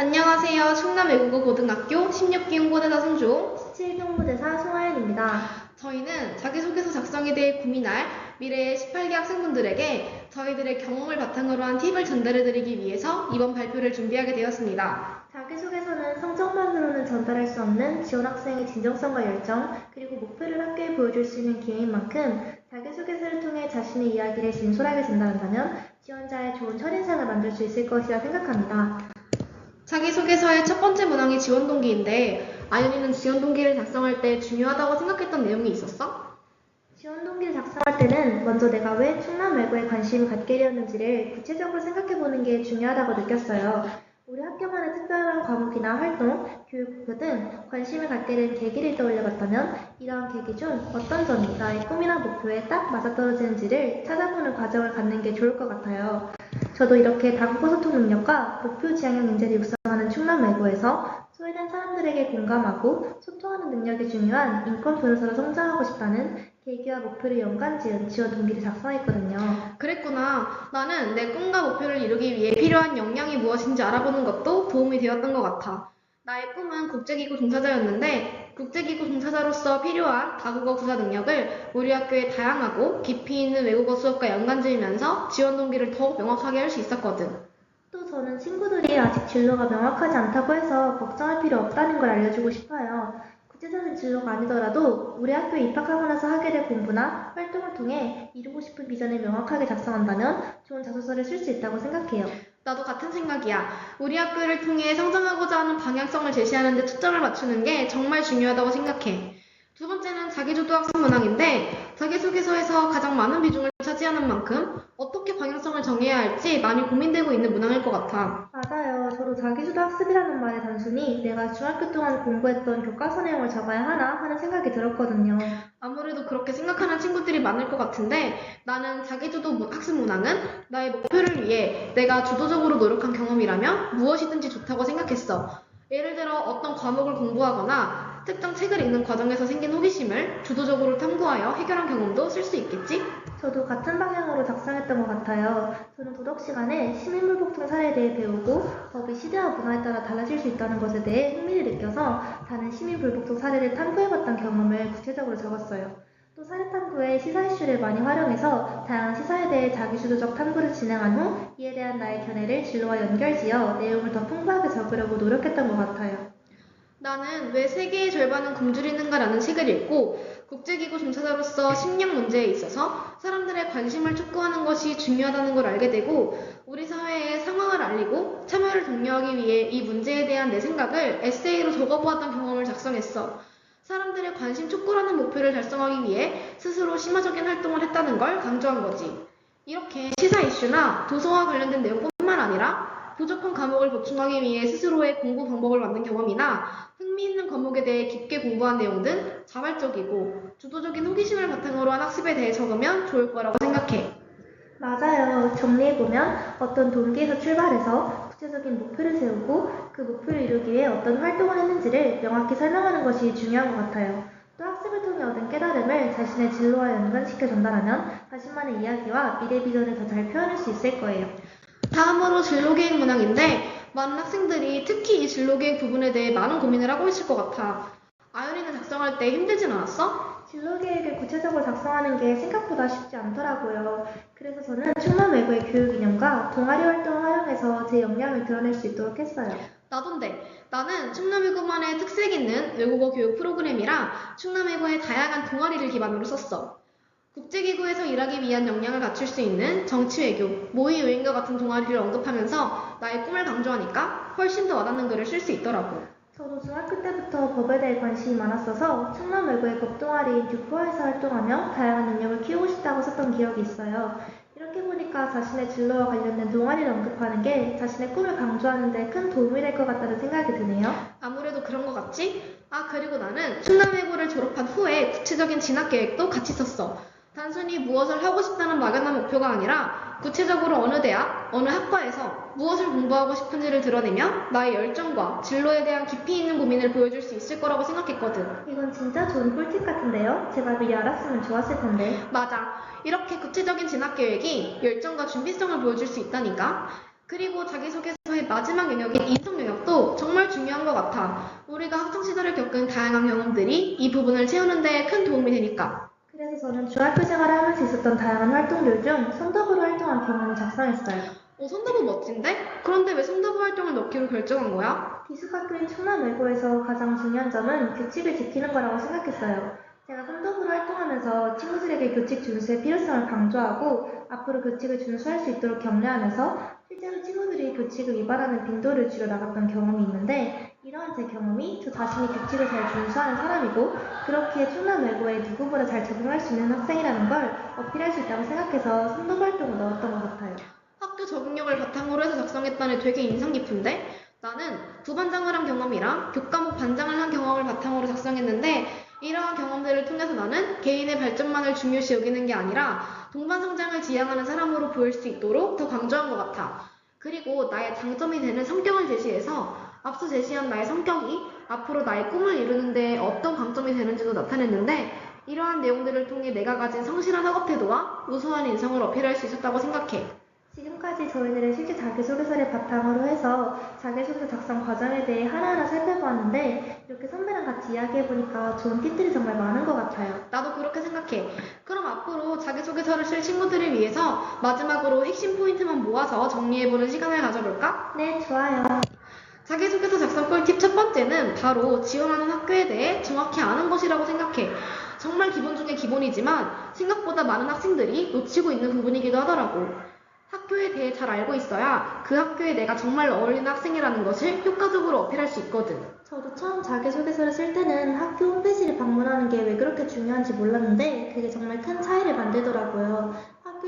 안녕하세요. 충남 외국어 고등학교 16기 홍보대사 송주홍. 17기 홍보대사 송하연입니다. 저희는 자기소개서 작성에 대해 고민할 미래의 18기 학생분들에게 저희들의 경험을 바탕으로 한 팁을 전달해드리기 위해서 이번 발표를 준비하게 되었습니다. 자기소개서는 성적만으로는 전달할 수 없는 지원 학생의 진정성과 열정, 그리고 목표를 학교에 보여줄 수 있는 기회인 만큼 자기소개서를 통해 자신의 이야기를 진솔하게 전달한다면 지원자의 좋은 첫인상을 만들 수 있을 것이라 생각합니다. 자기소개서의 첫 번째 문항이 지원 동기인데 아연이는 지원 동기를 작성할 때 중요하다고 생각했던 내용이 있었어? 지원 동기를 작성할 때는 먼저 내가 왜 충남 외고에 관심을 갖게 되었는지를 구체적으로 생각해 보는 게 중요하다고 느꼈어요. 우리 학교만의 특별한 과목이나 활동, 교육 목표 등 관심을 갖게 된 계기를 떠올려 봤다면 이러한 계기 중 어떤 점이 나의 꿈이나 목표에 딱 맞아떨어지는지를 찾아보는 과정을 갖는 게 좋을 것 같아요. 저도 이렇게 다국어 소통 능력과 목표 지향형 인재를 육성 하는 충남 외고에서 소외된 사람들에게 공감하고 소통하는 능력이 중요한 인권 변호사로 성장하고 싶다는 계기와 목표를 연관 지은 지원 동기를 작성했거든요. 그랬구나. 나는 내 꿈과 목표를 이루기 위해 필요한 역량이 무엇인지 알아보는 것도 도움이 되었던 것 같아. 나의 꿈은 국제기구 종사자였는데 국제기구 종사자로서 필요한 다국어 구사 능력을 우리 학교의 다양하고 깊이 있는 외국어 수업과 연관 지으면서 지원 동기를 더욱 명확하게 할 수 있었거든. 또 저는 친구들이 아직 진로가 명확하지 않다고 해서 걱정할 필요 없다는 걸 알려주고 싶어요. 구체적인 진로가 아니더라도 우리 학교에 입학하고 나서 하게 될 공부나 활동을 통해 이루고 싶은 비전을 명확하게 작성한다면 좋은 자소서를 쓸 수 있다고 생각해요. 나도 같은 생각이야. 우리 학교를 통해 성장하고자 하는 방향성을 제시하는 데 초점을 맞추는 게 정말 중요하다고 생각해. 두 번째는 자기주도 학습 문항인데 자기소개서에서 가장 많은 비중을 차지하는 만큼 어떻게 방향성을 정해야 할지 많이 고민되고 있는 문항일 것 같아. 맞아요. 저도 자기주도 학습이라는 말에 단순히 내가 중학교 동안 공부했던 교과서 내용을 적어야 하나 하는 생각이 들었거든요. 아무래도 그렇게 생각하는 친구들이 많을 것 같은데 나는 자기주도 무- 학습 문항은 나의 목표를 위해 내가 주도적으로 노력한 경험이라면 무엇이든지 좋다고 생각했어. 예를 들어 어떤 과목을 공부하거나 특정 책을 읽는 과정에서 생긴 호기심을 주도적으로 탐구하여 해결한 경험도 쓸 수 있겠지? 저도 같은 방향으로 작성했던 것 같아요. 저는 도덕 시간에 시민물복통 사례에 대해 배우고 법이 시대와 문화에 따라 달라질 수 있다는 것에 대해 흥미를 느껴서 다른 시민불복통 사례를 탐구해봤던 경험을 구체적으로 적었어요. 또 사례 탐구에 시사 이슈를 많이 활용해서 다양한 시사에 대해 자기주도적 탐구를 진행한 후 이에 대한 나의 견해를 진로와 연결지어 내용을 더 풍부하게 적으려고 노력했던 것 같아요. 나는 왜 세계의 절반은 굶주리는가라는 책을 읽고 국제기구 종사자로서 식량 문제에 있어서 사람들의 관심을 촉구하는 것이 중요하다는 걸 알게 되고 우리 사회의 상황을 알리고 참여를 독려하기 위해 이 문제에 대한 내 생각을 에세이로 적어보았던 경험을 작성했어. 사람들의 관심 촉구라는 목표를 달성하기 위해 스스로 심화적인 활동을 했다는 걸 강조한 거지. 이렇게 시사 이슈나 도서와 관련된 내용뿐만 아니라 부족한 과목을 보충하기 위해 스스로의 공부 방법을 만든 경험이나 흥미있는 과목에 대해 깊게 공부한 내용 등 자발적이고 주도적인 호기심을 바탕으로 한 학습에 대해 적으면 좋을 거라고 생각해. 맞아요. 정리해보면 어떤 동기에서 출발해서 구체적인 목표를 세우고 그 목표를 이루기 위해 어떤 활동을 했는지를 명확히 설명하는 것이 중요한 것 같아요. 또 학습을 통해 얻은 깨달음을 자신의 진로와 연관시켜 전달하면 자신만의 이야기와 미래 비전을 더 잘 표현할 수 있을 거예요. 다음으로 진로계획 문항인데 많은 학생들이 특히 이 진로계획 부분에 대해 많은 고민을 하고 있을 것 같아. 아연이는 작성할 때 힘들진 않았어? 진로 계획을 구체적으로 작성하는 게 생각보다 쉽지 않더라고요. 그래서 저는 충남 외고의 교육 이념과 동아리 활동을 활용해서 제 역량을 드러낼 수 있도록 했어요. 나던데 나는 충남 외고만의 특색 있는 외국어 교육 프로그램이랑 충남 외고의 다양한 동아리를 기반으로 썼어. 국제기구에서 일하기 위한 역량을 갖출 수 있는 정치 외교, 모의유인과 같은 동아리를 언급하면서 나의 꿈을 강조하니까 훨씬 더 와닿는 글을 쓸 수 있더라고. 저도 중학교 때부터 법에 대해 관심이 많았어서 충남 외고의 법동아리인 듀코아에서 활동하며 다양한 능력을 키우고 싶다고 썼던 기억이 있어요. 이렇게 보니까 자신의 진로와 관련된 동아리를 언급하는 게 자신의 꿈을 강조하는 데 큰 도움이 될 것 같다는 생각이 드네요. 아무래도 그런 것 같지? 아, 그리고 나는 충남 외고를 졸업한 후에 구체적인 진학 계획도 같이 썼어. 단순히 무엇을 하고 싶다는 막연한 목표가 아니라 구체적으로 어느 대학, 어느 학과에서 무엇을 공부하고 싶은지를 드러내며 나의 열정과 진로에 대한 깊이 있는 고민을 보여줄 수 있을 거라고 생각했거든. 이건 진짜 좋은 꿀팁 같은데요? 제가 미리 알았으면 좋았을 텐데. 맞아. 이렇게 구체적인 진학 계획이 열정과 준비성을 보여줄 수 있다니까. 그리고 자기소개서의 마지막 영역인 인성 영역도 중요한 것 같아. 우리가 학창시절을 겪은 다양한 경험들이 이 부분을 채우는 데 큰 도움이 되니까. 그래서 저는 중학교 생활을 하면서 있었던 다양한 활동들 중 선덕으로 활동한 경험을 작성했어요. 어, 선더부 멋진데? 그런데 왜 선더부 활동을 넣기로 결정한 거야? 기숙학교인 충남 외고에서 가장 중요한 점은 규칙을 지키는 거라고 생각했어요. 제가 선덕으로 활동하면서 친구들에게 규칙 준수의 필요성을 강조하고 앞으로 규칙을 준수할 수 있도록 격려하면서 실제로 친구들이 규칙을 위반하는 빈도를 줄여 나갔던 경험이 있는데 이러한 제 경험이 저 자신이 규칙을 잘 준수하는 사람이고 그렇기에 충남 외고에 누구보다 잘 적응할 수 있는 학생이라는 걸 어필할 수 있다고 생각해서 선덕 활동을 넣었던 것 같아요. 학교 적응력을 바탕으로 해서 작성했다니 되게 인상 깊은데? 나는 부반장을 한 경험이랑 교과목 반장을 한 경험을 바탕으로 작성했는데 이러한 경험들을 통해서 나는 개인의 발전만을 중요시 여기는 게 아니라 동반 성장을 지향하는 사람으로 보일 수 있도록 더 강조한 것 같아. 그리고 나의 장점이 되는 성격을 제시해서 앞서 제시한 나의 성격이 앞으로 나의 꿈을 이루는데 어떤 강점이 되는지도 나타냈는데 이러한 내용들을 통해 내가 가진 성실한 학업 태도와 우수한 인성을 어필할 수 있었다고 생각해. 지금까지 저희들의 실제 자기소개서를 바탕으로 해서 자기소개서 작성 과정에 대해 하나하나 살펴보았는데 이렇게 선배랑 같이 이야기해보니까 좋은 팁들이 정말 많은 것 같아요. 나도 그렇게 생각해. 그럼 앞으로 자기소개서를 쓸 친구들을 위해서 마지막으로 핵심 포인트만 모아서 정리해보는 시간을 가져볼까? 네, 좋아요. 자기소개서 작성 꿀팁 첫 번째는 바로 지원하는 학교에 대해 정확히 아는 것이라고 생각해. 정말 기본 중에 기본이지만 생각보다 많은 학생들이 놓치고 있는 부분이기도 하더라고. 학교에 대해 잘 알고 있어야 그 학교에 내가 정말 어울리는 학생이라는 것을 효과적으로 어필할 수 있거든. 저도 처음 자기소개서를 쓸 때는 학교 홈페이지를 방문하는 게 왜 그렇게 중요한지 몰랐는데 그게 정말 큰 차이를 만들더라고요.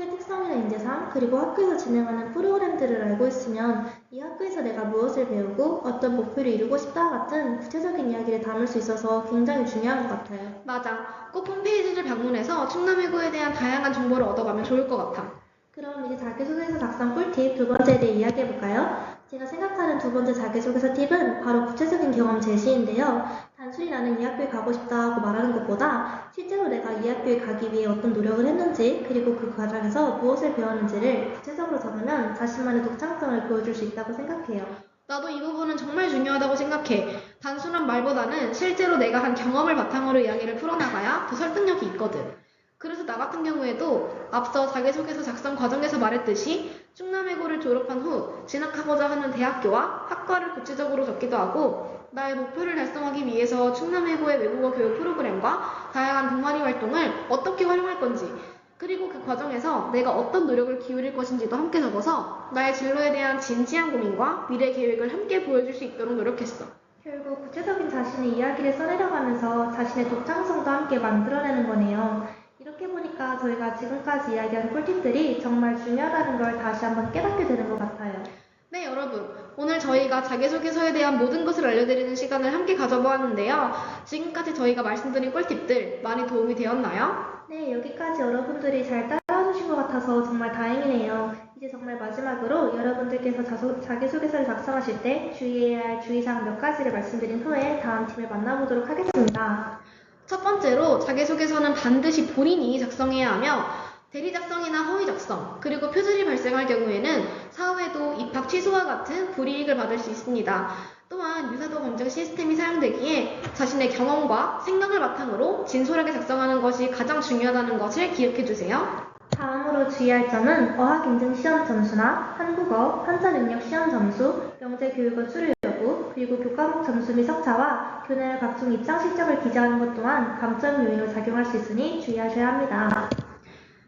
학교의 특성이나 인재상 그리고 학교에서 진행하는 프로그램들을 알고 있으면 이 학교에서 내가 무엇을 배우고 어떤 목표를 이루고 싶다 같은 구체적인 이야기를 담을 수 있어서 굉장히 중요한 것 같아요. 맞아. 꼭 홈페이지를 방문해서 충남외고에 대한 다양한 정보를 얻어가면 좋을 것 같아. 그럼 이제 자기소개서 작성 꿀팁 두 번째에 대해 이야기해볼까요? 제가 생각하는 두 번째 자기소개서 팁은 바로 구체적인 경험 제시인데요. 단순히 나는 이 학교에 가고 싶다고 말하는 것보다 실제로 내가 이 학교에 가기 위해 어떤 노력을 했는지 그리고 그 과정에서 무엇을 배웠는지를 구체적으로 적으면 자신만의 독창성을 보여줄 수 있다고 생각해요. 나도 이 부분은 정말 중요하다고 생각해. 단순한 말보다는 실제로 내가 한 경험을 바탕으로 이야기를 풀어나가야 더 설득력이 있거든. 그래서 나 같은 경우에도 앞서 자기소개서 작성 과정에서 말했듯이 충남외고를 졸업한 후 진학하고자 하는 대학교와 학과를 구체적으로 적기도 하고 나의 목표를 달성하기 위해서 충남외고의 외국어 교육 프로그램과 다양한 동아리 활동을 어떻게 활용할 건지 그리고 그 과정에서 내가 어떤 노력을 기울일 것인지도 함께 적어서 나의 진로에 대한 진지한 고민과 미래 계획을 함께 보여줄 수 있도록 노력했어. 결국 구체적인 자신의 이야기를 써내려가면서 자신의 독창성도 함께 만들어내는 거네요. 이렇게 보니까 저희가 지금까지 이야기한 꿀팁들이 정말 중요하다는 걸 다시 한번 깨닫게 되는 것 같아요. 네, 여러분. 오늘 저희가 자기소개서에 대한 모든 것을 알려드리는 시간을 함께 가져보았는데요. 지금까지 저희가 말씀드린 꿀팁들 많이 도움이 되었나요? 네, 여기까지 여러분들이 잘 따라주신 것 같아서 정말 다행이네요. 이제 정말 마지막으로 여러분들께서 자소, 자기소개서를 작성하실 때 주의해야 할 주의사항 몇 가지를 말씀드린 후에 다음 팀을 만나보도록 하겠습니다. 첫 번째로 자기소개서는 반드시 본인이 작성해야 하며 대리 작성이나 허위 작성, 그리고 표절이 발생할 경우에는 사후에도 입학 취소와 같은 불이익을 받을 수 있습니다. 또한 유사도 검증 시스템이 사용되기에 자신의 경험과 생각을 바탕으로 진솔하게 작성하는 것이 가장 중요하다는 것을 기억해 주세요. 다음으로 주의할 점은 어학인증 시험 점수나 한국어, 한자 능력 시험 점수, 영재교육원 수료 여부, 그리고 교과목 점수 및 석차와 교내 각종 입장 실적을 기재하는 것 또한 감점 요인으로 작용할 수 있으니 주의하셔야 합니다.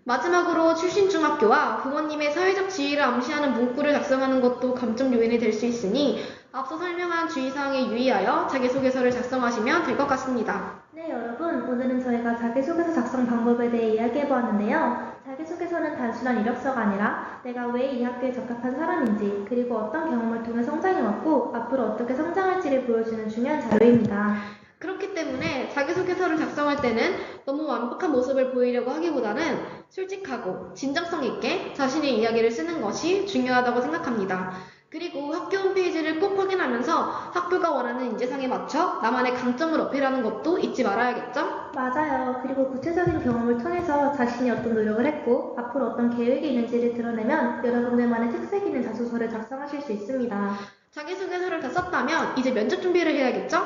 마지막으로 출신 중학교와 부모님의 사회적 지위를 암시하는 문구를 작성하는 것도 감점 요인이 될 수 있으니 앞서 설명한 주의사항에 유의하여 자기소개서를 작성하시면 될 것 같습니다. 네, 여러분. 오늘은 저희가 자기소개서 작성 방법에 대해 이야기해 보았는데요. 자기소개서는 단순한 이력서가 아니라 내가 왜 이 학교에 적합한 사람인지, 그리고 어떤 경험을 통해 성장해 왔고, 앞으로 어떻게 성장할지를 보여주는 중요한 자료입니다. 그렇기 때문에 자기소개서를 작성할 때는 너무 완벽한 모습을 보이려고 하기보다는 솔직하고 진정성 있게 자신의 이야기를 쓰는 것이 중요하다고 생각합니다. 그리고 학교 홈페이지를 꼭 확인하면서 학교가 원하는 인재상에 맞춰 나만의 강점을 어필하는 것도 잊지 말아야겠죠? 맞아요. 그리고 구체적인 경험을 통해서 자신이 어떤 노력을 했고, 앞으로 어떤 계획이 있는지를 드러내면 여러분들만의 특색 있는 자소서를 작성하실 수 있습니다. 자기소개서를 다 썼다면 이제 면접 준비를 해야겠죠?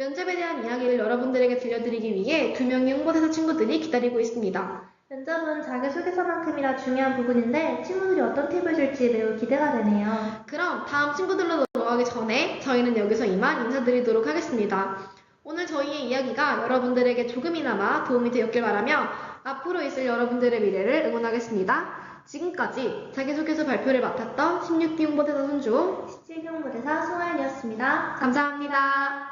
면접에 대한 이야기를 여러분들에게 들려드리기 위해 두 명의 홍보대사 친구들이 기다리고 있습니다. 면접은 자기소개서만큼이나 중요한 부분인데 친구들이 어떤 팁을 줄지 매우 기대가 되네요. 그럼 다음 친구들로 넘어가기 전에 저희는 여기서 이만 인사드리도록 하겠습니다. 오늘 저희의 이야기가 여러분들에게 조금이나마 도움이 되었길 바라며 앞으로 있을 여러분들의 미래를 응원하겠습니다. 지금까지 자기소개서 발표를 맡았던 16기 홍보대사 손주호 17기 홍보대사 송하연이었습니다. 감사합니다.